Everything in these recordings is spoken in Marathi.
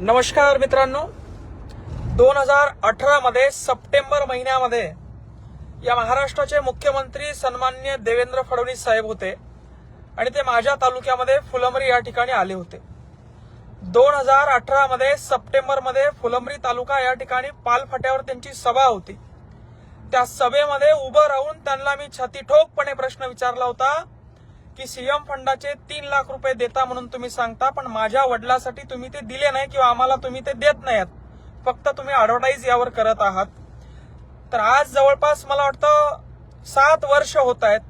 नमस्कार मित्रांनो. दोन हजार अठरामध्ये सप्टेंबर महिन्यामध्ये या महाराष्ट्राचे मुख्यमंत्री सन्मान्य देवेंद्र फडणवीस साहेब होते आणि ते माझ्या तालुक्यामध्ये फुलंबरी या ठिकाणी आले होते. दोन हजार अठरामध्ये सप्टेंबरमध्ये फुलंबरी तालुका या ठिकाणी पालफाट्यावर त्यांची सभा होती. त्या सभेमध्ये उभं राहून त्यांना मी छातीठोकपणे प्रश्न विचारला होता की सीएम फंडाचे तीन लाख रुपये देता म्हणून तुम्ही सांगता पण माझ्या वडिलासाठी तुम्ही ते दिले नाही किंवा आम्हाला तुम्ही ते देत नाहीत. फक्त तुम्ही ऍडव्हर्टाईज यावर करत आहात. तर आज जवळपास मला वाटतं सात वर्ष होत आहेत.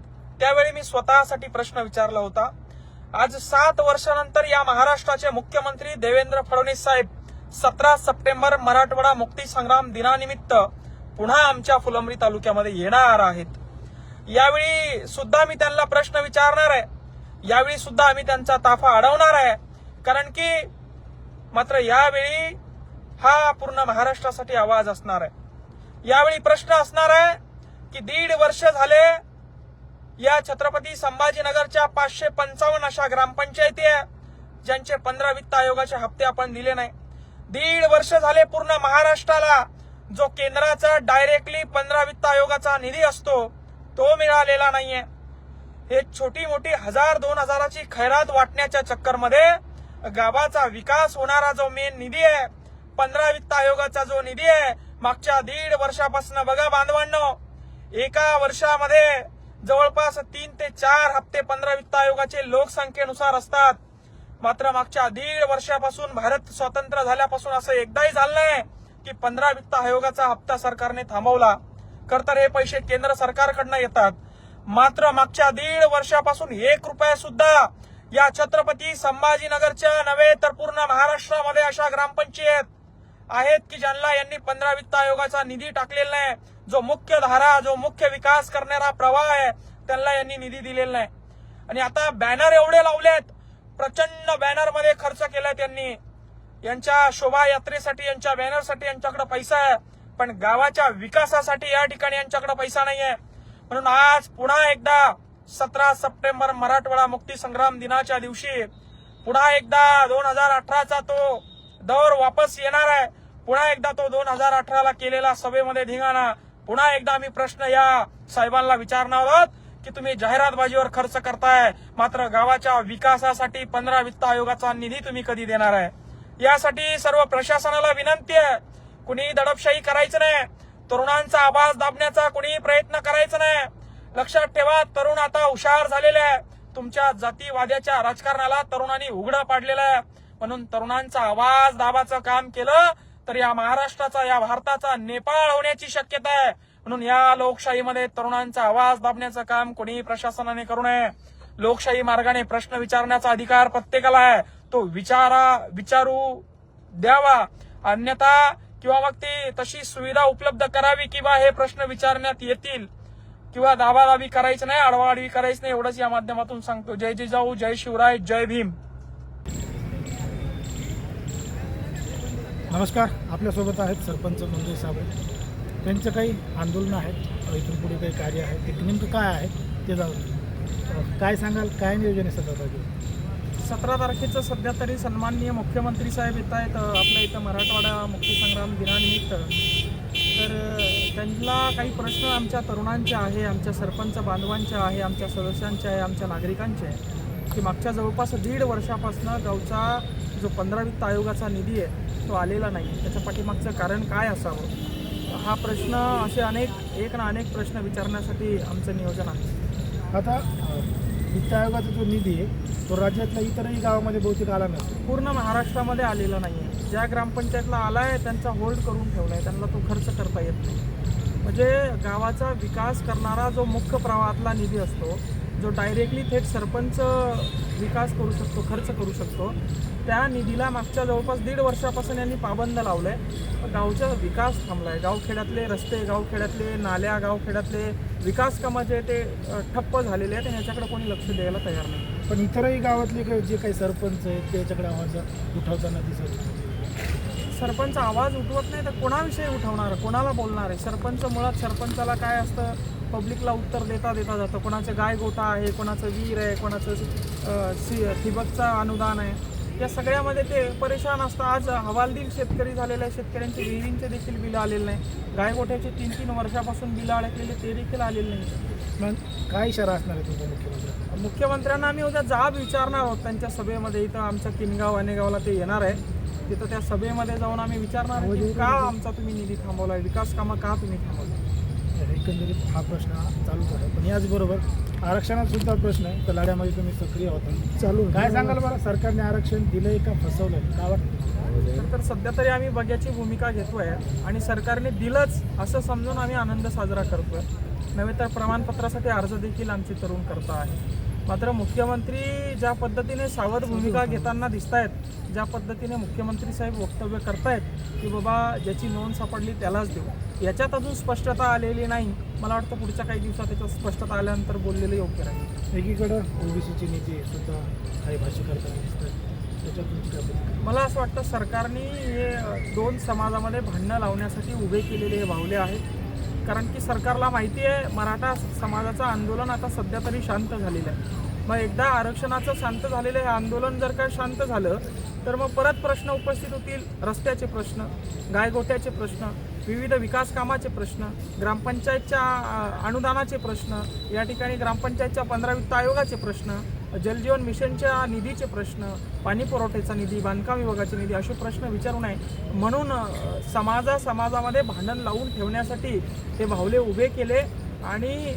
त्यावेळी मी स्वतःसाठी प्रश्न विचारला होता. आज सात वर्षानंतर या महाराष्ट्राचे मुख्यमंत्री देवेंद्र फडणवीस साहेब सतरा सप्टेंबर मराठवाडा मुक्ती संग्राम दिनानिमित्त पुन्हा आमच्या फुलंब्री तालुक्यामध्ये येणार आहेत. यावेळी सुद्धा मी त्यांना प्रश्न विचारणार आहे. यावेळी सुद्धा आम्ही त्यांचा ताफा अडवणार आहे. कारण की मात्र यावेळी हा पूर्ण महाराष्ट्रासाठी आवाज असणार आहे. यावेळी प्रश्न असणार आहे की दीड वर्ष झाले या छत्रपती संभाजीनगरच्या पाचशे पंचावन्न अशा ग्रामपंचायती आहे ज्यांचे पंधरा वित्त आयोगाचे हप्ते आपण दिले नाही. दीड वर्ष झाले पूर्ण महाराष्ट्राला जो केंद्राचा डायरेक्टली पंधरा वित्त आयोगाचा निधी असतो तो मिळालेला नाहीये. हे छोटी मोठी हजार दोन हजाराची खैरात वाटण्याच्या चक्करमध्ये गावाचा विकास होणारा जो मेन निधी आहे पंधरा वित्त आयोगाचा जो निधी आहे मागच्या दीड वर्षापासून बघा बांधवांनो एका वर्षामध्ये जवळपास तीन ते चार हप्ते पंधरा वित्त आयोगाचे लोकसंख्येनुसार असतात. मात्र मागच्या दीड वर्षापासून भारत स्वतंत्र झाल्यापासून असं एकदाही झालं नाही की पंधरा वित्त आयोगाचा हप्ता सरकारने थांबवला. खर हे पैसे केंद्र सरकारकडनं येतात. मात्र मागच्या दीड वर्षापासून एक रुपया सुद्धा या छत्रपती संभाजीनगरच्या नव्हे तर पूर्ण महाराष्ट्रामध्ये अशा ग्रामपंचायत आहेत की ज्यांना यांनी पंधरा वित्त आयोगाचा निधी टाकलेला नाही. जो मुख्य धारा जो मुख्य विकास करणारा प्रवाह आहे त्यांना यांनी निधी दिलेला नाही. आणि आता बॅनर एवढे लावलेत प्रचंड बॅनरमध्ये खर्च केलाय त्यांनी. यांच्या शोभायात्रेसाठी यांच्या बॅनरसाठी यांच्याकडे पैसा आहे. पण गावाच्या विकासासाठी या ठिकाणी यांच्याकडे पैसा नाहीये. म्हणून आज पुन्हा एकदा सतरा सप्टेंबर मराठवाडा मुक्ती संग्राम दिनाच्या दिवशी पुन्हा एकदा दोन हजार अठराचा तो दौर वापस येणार आहे. पुन्हा एकदा तो दोन हजार अठराला केलेला सभेमध्ये धिंगाणा. पुन्हा एकदा आम्ही प्रश्न या साहेबांना विचारणार आहोत की तुम्ही जाहिरातबाजीवर खर्च करताय मात्र गावाच्या विकासासाठी पंधरा वित्त आयोगाचा निधी तुम्ही कधी देणार आहे? यासाठी सर्व प्रशासनाला विनंती आहे. कुणी दडपशाही करायचं नाही. तरुणांचा आवाज दाबण्याचा कुणी प्रयत्न करायचा नाही. लक्षात ठेवा तरुण आता हुशार झालेले आहे. तुमच्या जातीवाद्याच्या राजकारणाला तरुणांनी उघडं पाडलेलं आहे. म्हणून तरुणांचा आवाज दाबाचं काम केलं तर या महाराष्ट्राचा या भारताचा नेपाळ होण्याची शक्यता आहे. म्हणून या लोकशाहीमध्ये तरुणांचा आवाज दाबण्याचं काम कोणीही प्रशासनाने करू नये. लोकशाही मार्गाने प्रश्न विचारण्याचा अधिकार प्रत्येकाला आहे. तो विचारा विचारू द्यावा. अन्यथा किंवा मग ती तशी सुविधा उपलब्ध करावी किंवा हे प्रश्न विचारण्यात येतील किंवा दाबादाबी करायची नाही आडवाआडवी करायची नाही एवढंच या माध्यमातून सांगतो. जय जिजाऊ जय शिवराय जय भीम. नमस्कार. आपल्यासोबत आहेत सरपंच मंगेश साहेब. त्यांचं काही आंदोलन आहेत इथून पुढे काही कार्य आहे ते नेमकं काय आहे ते जाऊ काय सांगाल? काय नियोजन आहे सध्या? सतरा तारखेचं सध्या तरी सन्माननीय मुख्यमंत्री साहेब येत आहेत आपल्या इथं मराठवाडा मुक्तीसंग्राम दिनानिमित्त. तर त्यांना काही प्रश्न आमच्या तरुणांचे आहे आमच्या सरपंच बांधवांचे आहे आमच्या सदस्यांचे आहे आमच्या नागरिकांचे आहे की मागच्या जवळपास दीड वर्षापासून गावचा जो पंधरा वित्त आयोगाचा निधी आहे तो आलेला नाही. त्याच्या पाठीमागचं कारण काय असावं? हा प्रश्न असे अनेक एक ना अनेक प्रश्न विचारण्यासाठी आमचं नियोजन आहे. आता वित्त आयोगाचा जो निधी आहे तो राज्यातल्या इतरही गावामध्ये बहुतेक आला नसेल पूर्ण महाराष्ट्रामध्ये आलेला नाही आहे ज्या ग्रामपंचायतला आला आहे त्यांचा होल्ड करून ठेवला आहे त्यांना तो खर्च करता येत नाही. म्हणजे गावाचा विकास करणारा जो मुख्य प्रवाहातला निधी असतो जो डायरेक्टली थेट सरपंच विकास करू शकतो खर्च करू शकतो त्या निधीला मागच्या जवळपास दीड वर्षापासून यांनी पाबंद लावलं आहे गावचा विकास थांबला आहे गावखेड्यातले रस्ते गावखेड्यातले नाल्या गावखेड्यातले विकास कामं जे ते ठप्प झालेले आहेत आणि ह्याच्याकडे कोणी लक्ष द्यायला तयार नाही. पण इतरही गावातले काही- जे काही सरपंच आहेत त्याच्याकडे आवाज उठवताना दिसत सरपंच आवाज उठवत नाही तर कोणाविषयी उठवणार? कोणाला बोलणार आहे? सरपंच मुळात सरपंचाला काय असतं? पब्लिकला उत्तर देता देता जातं. कोणाचं गाय गोठा आहे कोणाचं विहीर आहे कोणाचं सी ठिबकचं अनुदान आहे. या सगळ्यामध्ये ते परेशान असतात. आज हवालदिल शेतकरी झालेले आहे शेतकऱ्यांचे विहिरींचे देखील बिलं आलेले नाही. गायगोठ्याचे तीन तीन वर्षापासून बिलं अडकलेले ते देखील आलेले नाही. मग काय इशारा असणार आहे तुमचा मुख्यमंत्री मुख्यमंत्र्यांना आम्ही उद्या जाब विचारणार आहोत. त्यांच्या सभेमध्ये इथं आमच्या किनगाव अनेगावला ते येणार आहे. तिथं त्या सभेमध्ये जाऊन आम्ही विचारणार का आमचा तुम्ही निधी थांबवला विकास कामं का तुम्ही थांबवला? एकंदरीत हा प्रश्न चालूच आहे. पण याचबरोबर आरक्षणात सुद्धा प्रश्न आहे. तर लढ्यामध्ये तुम्ही सक्रिय होता चालू. काय सांगाल बरं? सरकारने आरक्षण दिलंय का? फसवलंय? काय वाटतं? तर- तर सध्या तरी आम्ही बघ्याची भूमिका घेतोय आणि सरकारने दिलंच असं समजून आम्ही आनंद साजरा करतोय. नव्हे तर प्रमाणपत्रासाठी अर्ज देखील आमची तरुण करता आहे. मात्र मुख्यमंत्री ज्या पद्धतीने सावध भूमिका घेताना दिसत आहेत ज्या पद्धतीने मुख्यमंत्री साहेब वक्तव्य करतायत की बाबा ज्याची नोंद सापडली त्यालाच देऊ. याच्यात अजून स्पष्टता आलेली नाही. मला वाटतं पुढच्या काही दिवसात त्याच्यात स्पष्टता आल्यानंतर बोललेलं योग्य राहील. एकीकडं ओबीसीची नीती सुद्धा काही भाष्य करताना दिसतात? मला असं वाटतं सरकारने हे दोन समाजामध्ये भांडणं लावण्यासाठी उभे केलेले हे भावले आहेत. कारण की सरकारला माहिती आहे मराठा समाजाचं आंदोलन आता सध्या तरी शांत झालेलं आहे. मग एकदा आरक्षणाचं शांत झालेलं हे आंदोलन जर का शांत झालं तर मग परत प्रश्न उपस्थित होतील रस्त्याचे प्रश्न गायगोट्याचे प्रश्न विविध विकास कामाचे प्रश्न ग्रामपंचायतच्या अनुदानाचे प्रश्न या ठिकाणी ग्रामपंचायतच्या पंधरा वित्त आयोगाचे प्रश्न जलजीवन मिशनच्या निधीचे प्रश्न पाणी पुरवठ्याचा निधी बांधकाम विभागाचे निधी असे प्रश्न विचारू नये म्हणून समाजा समाजामध्ये भांडण लावून ठेवण्यासाठी ते भावले उभे केले आणि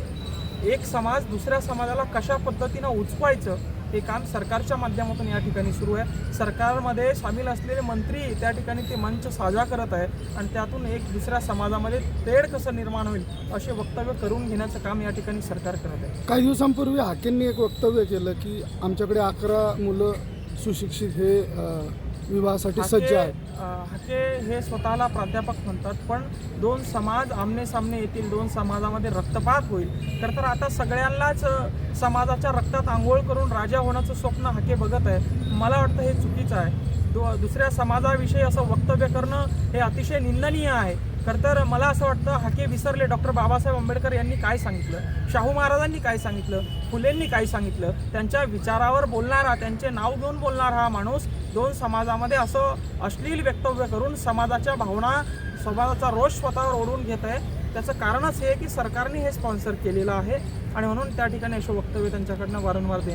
एक समाज दुसऱ्या समाजाला कशा पद्धतीनं उचवायचं हे काम सरकारच्या माध्यमातून या ठिकाणी सुरू आहे. सरकारमध्ये सामील असलेले मंत्री त्या ठिकाणी ते मंच साजा करत आहे आणि त्यातून एक दुसऱ्या समाजामध्ये तेढ कसं निर्माण होईल असे वक्तव्य करून घेण्याचं काम या ठिकाणी सरकार करत आहे. काही दिवसांपूर्वी हाकेंनी एक वक्तव्य केलं की आमच्याकडे अकरा मुलं सुशिक्षित हे विवाहासाठी सज्ज अ, हाके हे स्वतःला प्राध्यापक म्हणतात पण दोन समाज आमने सामने येतील दोन समाजामध्ये रक्तपात होईल. तर तर आता सगळ्यांनाच समाजाच्या रक्तात आंघोळ करून राजा होण्याचं स्वप्न हाके बघत आहे. मला वाटतं हे चुकीचं आहे. दो दुसऱ्या समाजाविषयी असं वक्तव्य करणं हे अतिशय निंदनीय आहे. खरं तर मला असं वाटतं हाके विसरले डॉक्टर बाबासाहेब आंबेडकर यांनी काय सांगितलं? शाहू महाराजांनी काय सांगितलं? फुलेंनी काय सांगितलं? त्यांच्या विचारावर बोलणारा त्यांचे नाव घेऊन बोलणारा हा माणूस दोन समाजामध्ये असं अश्लील वक्तव्य करून समाजाच्या भावना समाजाचा रोष स्वतःवर ओढून घेत आहे. त्याचं कारणच हे आहे की सरकारने हे स्पॉन्सर केलेलं आहे आणि म्हणून त्या ठिकाणी असे वक्तव्य त्यांच्याकडनं वारंवार देण्यात